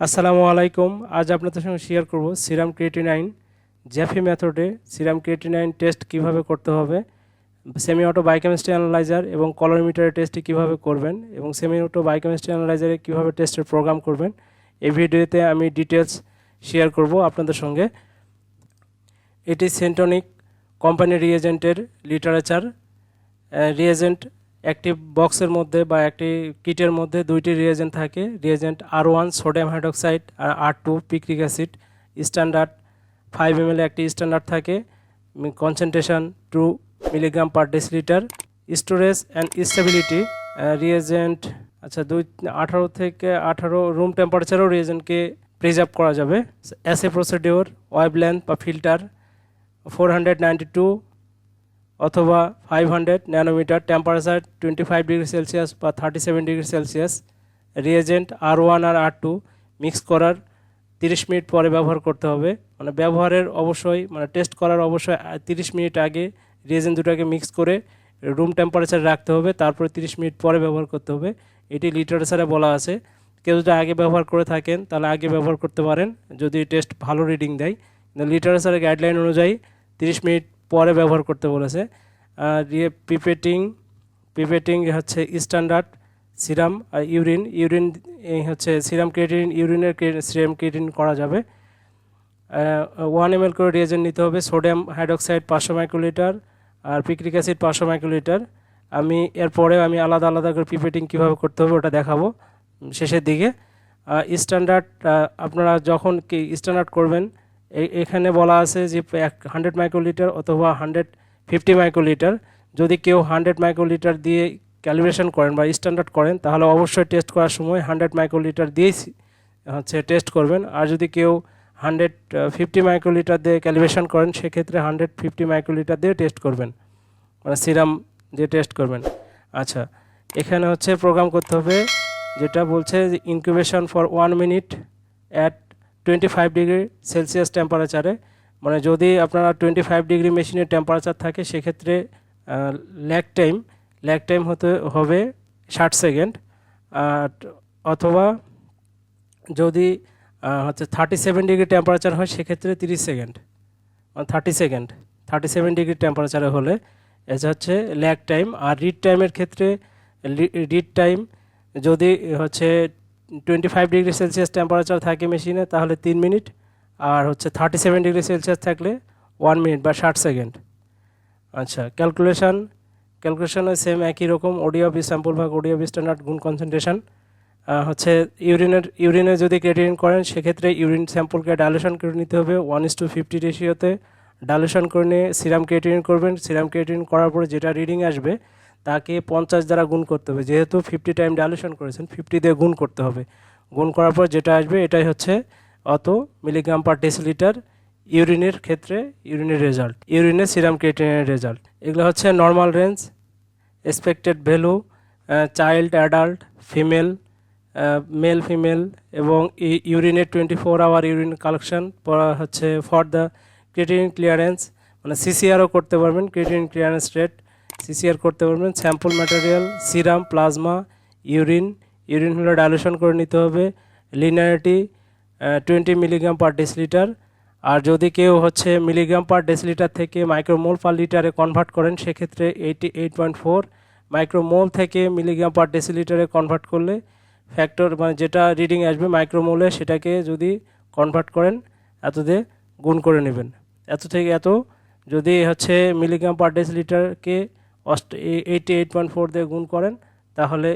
আসসালামু আলাইকুম। আজ আপনাদের সঙ্গে শেয়ার করব সিরাম ক্রিয়েটিনাইন জ্যাফি মেথডে। সিরাম ক্রিয়েটিনাইন টেস্ট কীভাবে করতে হবে সেমি অটো বায়োকেমিস্ট্রি অ্যানালাইজার এবং কলোরিমিটারের টেস্টটি কীভাবে করবেন এবং সেমি অটো বায়োকেমিস্ট্রি অ্যানালাইজারে কীভাবে টেস্টের প্রোগ্রাম করবেন, এই ভিডিওতে আমি ডিটেলস শেয়ার করব আপনাদের সঙ্গে। এটি সেন্টনিক কোম্পানির রিয়েজেন্টের লিটারেচার রিয়েজেন্ট একটি বক্সের মধ্যে বা একটি কিটের মধ্যে দুইটি রিয়েজেন্ট থাকে। Reagent R one sodium hydroxide আর R two picric acid standard five M একটি স্ট্যান্ডার্ড থাকে। Concentration two milligram per decilitre storage and stability reagent আচ্ছা দুই, আঠারো থেকে আঠারো রুম টেম্পারেচারও রিয়েজেন্টকে প্রিজার্ভ করা যাবে। অ্যাস প্রসিডিওর ওয়েব লেন্থ বা filter four hundred ninety two অথবা five hundred nanometre temperature twenty five degree Celsius বা thirty seven degree Celsius reagent R one আর আর টু মিক্স করার তিরিশ মিনিট পরে ব্যবহার করতে হবে। মানে ব্যবহারের অবশ্যই মানে টেস্ট করার অবশ্যই তিরিশ মিনিট আগে রিয়েজেন্ট দুটাকে মিক্স করে রুম টেম্পারেচার রাখতে হবে, তারপরে তিরিশ মিনিট পরে ব্যবহার করতে হবে। এটি লিটারেচারে বলা আছে। কেউ যদি আগে ব্যবহার করে থাকেন, তাহলে আগে ব্যবহার করতে পারেন। যদি টেস্ট ভালো রিডিং দেয় লিটারেচারের গাইডলাইন অনুযায়ী তিরিশ মিনিট পরে ব্যবহার করতে বলেছে। আর ইয়ে পিপেটিং পিপেটিং হচ্ছে স্ট্যান্ডার্ড সিরাম আর ইউরিন ইউরিন হচ্ছে সিরাম ক্রিয়েটিন, ইউরিনের সিরাম ক্রিয়েটিন করা যাবে। ওয়ান এম এল করে রিয়েজেন্ট নিতে হবে সোডিয়াম হাইড্রোক্সাইড পাঁচশো মাইক্রোলিটার আর পিক্রিক অ্যাসিড পাঁচশো মাইক্রোলিটার আমি এরপরে আমি আলাদা আলাদা করে পিপেটিং কীভাবে করতে হবে ওটা দেখাবো শেষের দিকে। স্ট্যান্ডার্ড আপনারা যখন কি স্ট্যান্ডার্ড করবেন এখানে বলা আছে যে এক হান্ড্রেড মাইক্রোলিটার অথবা হান্ড্রেড ফিফটি মাইক্রোলিটার যদি কেউ হান্ড্রেড মাইক্রোলিটার দিয়ে ক্যালিব্রেশন করেন বা স্ট্যান্ডার্ড করেন, তাহলে অবশ্যই টেস্ট করার সময় হান্ড্রেড মাইক্রোলিটার দিয়েই হচ্ছে টেস্ট করবেন। আর যদি কেউ হান্ড্রেড ফিফটি মাইক্রোলিটার দিয়ে ক্যালিব্রেশন করেন, সেক্ষেত্রে হান্ড্রেড ফিফটি মাইক্রোলিটার দিয়ে টেস্ট করবেন। মানে সিরাম দিয়ে টেস্ট করবেন। আচ্ছা এখানে হচ্ছে প্রোগ্রাম করতে হবে, যেটা বলছে incubation for one minute at twenty five degree Celsius টেম্পারেচারে মানে যদি আপনারা টোয়েন্টি ফাইভ ডিগ্রি মেশিনের টেম্পারেচার থাকে, সেক্ষেত্রে ল্যাক টাইম ল্যাক টাইম হতে, হবে ষাট সেকেন্ড আর অথবা যদি হচ্ছে থার্টি সেভেন ডিগ্রি টেম্পারেচার হয়, সেক্ষেত্রে তিরিশ second thirty second thirty seven degree টেম্পারেচারে হলে, এটা হচ্ছে ল্যাক টাইম আর রিড টাইমের ক্ষেত্রে রিড টাইম যদি হচ্ছে twenty five degree Celsius temperature থাকে মেশিনে তাহলে তিন মিনিট, আর হচ্ছে থার্টি সেভেন ডিগ্রি সেলসিয়াস থাকলে ওয়ান মিনিট বা ষাট সেকেন্ড আচ্ছা ক্যালকুলেশান ক্যালকুলেশনে সেম একই রকম ওডিও বি স্যাম্পল ভাগ ওডিও বি স্ট্যান্ডার্ড গুণ কনসেন্ট্রেশন হচ্ছে ইউরিনের ইউরিনে যদি ক্রেডিন করেন, সেক্ষেত্রে ইউরিন স্যাম্পলকে ডাইলেশন করে নিতে হবে ওয়ান ইস টু ফিফটি রেশিওতে ডাইলেশন করে নিয়ে সিরাম ক্রেটিন করবেন সিরাম ক্রেটিন করার পরে যেটা রিডিং আসবে তাকে পঞ্চাশ দ্বারা গুণ করতে হবে। যেহেতু ফিফটি টাইম ডাইলেশন করেছেন ফিফটি দিয়ে গুণ করতে হবে। গুণ করার পর যেটা আসবে, এটাই হচ্ছে অত মিলিগ্রাম পার ডেসিলিটার ইউরিনের ক্ষেত্রে ইউরিনের রেজাল্ট ইউরিনের সিরাম ক্রিয়েটিনের রেজাল্ট এগুলো হচ্ছে normal range expected value child adult female male female এবং ইউরিনের twenty four hour urine collection হচ্ছে ফর দ্য ক্রিয়েটিন ক্লিয়ারেন্স মানে সিসিআরও করতে পারবেন ক্রিয়েটিন ক্লিয়ারেন্স রেট সিসিআর করতে পারবেন। Sample material serum plasma urine urine হলে ডাইলুশন করে নিতে হবে। Linearity twenty milligram per decilitre আর যদি কেউ হচ্ছে মিলিগ্রাম পার ডেসিলিটার থেকে মাইক্রোমোল পার লিটারে কনভার্ট করেন, সেক্ষেত্রে eighty eight point four micromole থেকে মিলিগ্রাম পার ডেসিলিটারে কনভার্ট করলে ফ্যাক্টর মানে যেটা রিডিং আসবে মাইক্রোমোলে সেটাকে যদি কনভার্ট করেন, এত দিয়ে গুণ করে নেবেন। এত থেকে এত যদি হচ্ছে মিলিগ্রাম পার ডেসিলিটারকে অষ্ট এইটি এইট পয়েন্ট ফোর দিয়ে গুণ করেন, তাহলে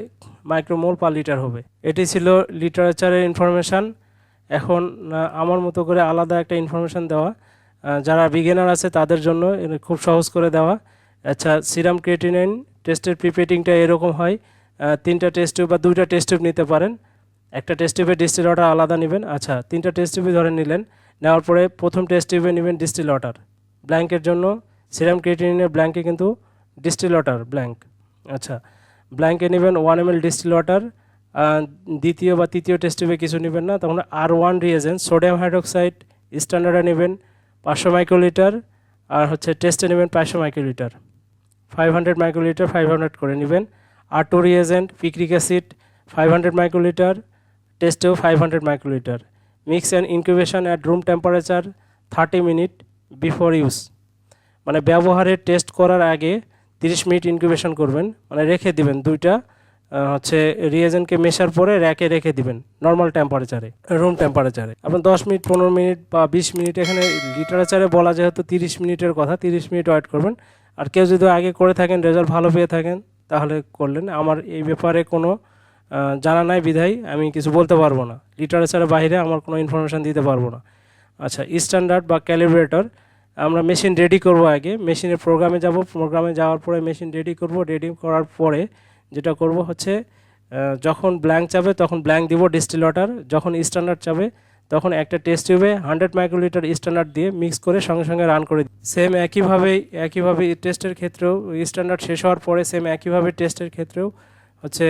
মাইক্রোমোল পার লিটার হবে। এটি ছিল লিটারেচারের ইনফরমেশান এখন আমার মতো করে আলাদা একটা ইনফরমেশান দেওয়া। যারা বিগিনার আছে, তাদের জন্য খুব সহজ করে দেওয়া। আচ্ছা সিরাম ক্রিয়েটিনাইন টেস্টের প্রিপেটিংটা এরকম হয়। তিনটা টেস্ট টিউব বা দুইটা টেস্ট টিউব নিতে পারেন। একটা টেস্ট টিউবে ডিস্টিল ওয়াটার আলাদা নেবেন। আচ্ছা তিনটা টেস্ট টিউবে ধরে নিলেন। নেওয়ার পরে প্রথম টেস্ট টিউবে নেবেন ডিস্টিল ওয়াটার ব্ল্যাঙ্কের জন্য সিরাম ক্রিয়েটিনের ব্ল্যাঙ্কে কিন্তু ডিস্টিল ওয়াটার ব্ল্যাঙ্ক আচ্ছা ব্ল্যাঙ্কে নেবেন one M L distil water দ্বিতীয় বা তৃতীয় টেস্ট টিউবে কিছু নেবেন না, তখন আর ওয়ান রিয়েজেন্ট সোডিয়াম হাইড্রোক্সাইড স্ট্যান্ডার্ডে নেবেন পাঁচশো মাইক্রোলিটার আর হচ্ছে টেস্টে নেবেন পাঁচশো microlitre five hundred microlitre five hundred করে নেবেন। আর two reagent picric acid five hundred microlitre টেস্টেও five hundred microlitre mix and incubation at room temperature thirty minute before use মানে ব্যবহারের টেস্ট করার আগে তিরিশ মিনিট ইনকিউবেশন করবেন মানে রেখে দিবেন দুইটা হচ্ছে রিয়েজেন্টকে মেশার পরে র্যাকে রেখে দিবেন নর্মাল টেম্পারেচারে রুম টেম্পারেচারে আপনার দশ মিনিট, পনেরো মিনিট বা বিশ মিনিট এখানে লিটারেচারে বলা যেহেতু তিরিশ মিনিটের কথা, তিরিশ মিনিট ওয়েট করবেন। আর কেউ যদি আগে করে থাকেন রেজাল্ট ভালো পেয়ে থাকেন, তাহলে করলেন। আমার এই ব্যাপারে কোনো জানা নাই বিধায়, আমি কিছু বলতে পারব না। লিটারেচারের বাইরে আমার কোনো ইনফরমেশান দিতে পারব না। আচ্ছা স্ট্যান্ডার্ড বা ক্যালিব্রেটর আমরা মেশিন রেডি করব আগে। মেশিনের প্রোগ্রামে যাব। প্রোগ্রামে যাওয়ার পরে মেশিন রেডি করব। রেডি করার পরে যেটা করব হচ্ছে যখন ব্ল্যাঙ্ক চাবে তখন ব্ল্যাঙ্ক দিব ডিস্টিল ওয়াটার যখন স্ট্যান্ডার্ড চাবে তখন একটা টেস্ট টিউবে হান্ড্রেড মাইক্রোলিটার স্ট্যান্ডার্ড দিয়ে মিক্স করে সঙ্গে সঙ্গে রান করে সেম একইভাবেই একইভাবে টেস্টের ক্ষেত্রেও স্ট্যান্ডার্ড শেষ হওয়ার পরে সেম একইভাবে টেস্টের ক্ষেত্রেও হচ্ছে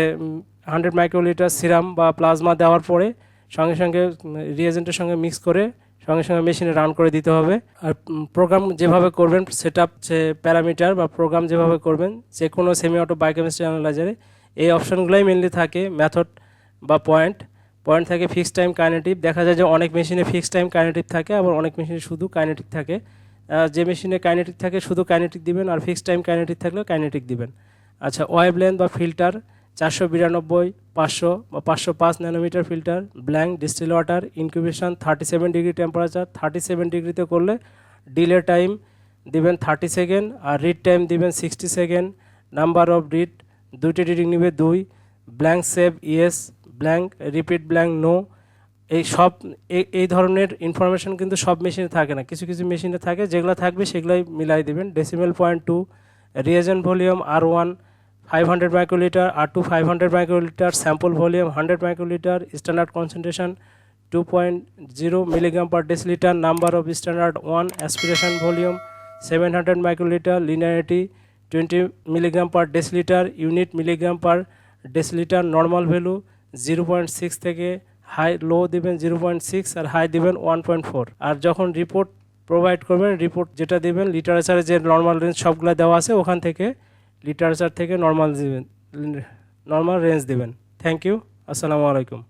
হান্ড্রেড মাইক্রোলিটার সিরাম বা প্লাজমা দেওয়ার পরে সঙ্গে সঙ্গে রিয়েজেন্টের সঙ্গে মিক্স করে সঙ্গে সঙ্গে মেশিনে রান করে দিতে হবে। আর প্রোগ্রাম যেভাবে করবেন সেট আপ যে প্যারামিটার বা প্রোগ্রাম যেভাবে করবেন যে কোনো সেমি অটো বায়োকেমিস্ট্রি অ্যানালাইজারে এই অপশনগুলোই মেনলি থাকে মেথড বা পয়েন্ট পয়েন্ট থাকে ফিক্সড টাইম কাইনেটিভ দেখা যায় যে অনেক মেশিনে ফিক্সড টাইম কাইনেটিভ থাকে, আবার অনেক মেশিনে শুধু কাইনেটিক থাকে। যে মেশিনে কাইনেটিক থাকে, শুধু কাইনেটিক দিবেন, আর ফিক্সড টাইম কাইনেটিক থাকলেও কাইনেটিক দিবেন। আচ্ছা ওয়েব লেন্থ বা ফিল্টার চারশো বিরানব্বই, পাঁচশো বা পাঁচশো পাঁচ nanometre filter, blank distil water, incubation thirty seven degree temperature, thirty seven ডিগ্রিতে করলে ডিলে টাইম দিবেন থার্টি সেকেন্ড আর রিড টাইম দিবেন sixty second. Number of read, দুইটি রিডিং নিবে দুই। Blank save yes, blank repeat blank no. এই সব এই- ধরনের ইনফরমেশন কিন্তু সব মেশিনে থাকে না। কিছু কিছু মেশিনে থাকে, যেগুলো থাকবে সেগুলোই মিলাই দিবেন। Decimal point two, reagent volume R one five hundred microlitre R two five hundred microlitre sample volume hundred microlitre standard concentration two point zero milligram per decilitre number of standard one aspiration volume seven hundred microlitre linearity twenty milligram per decilitre unit milligram per decilitre normal value zero point six থেকে high low দিবেন zero point six আর high দিবেন one point four আর যখন report provide করবেন report যেটা দিবেন লিটারেচারে যে নর্মাল রেঞ্জ সবগুলো দেওয়া আছে, ওখান থেকে লিটারেচার থেকে নর্মাল দিবেন নর্মাল রেঞ্জ দেবেন থ্যাংক ইউ আসসালামু আলাইকুম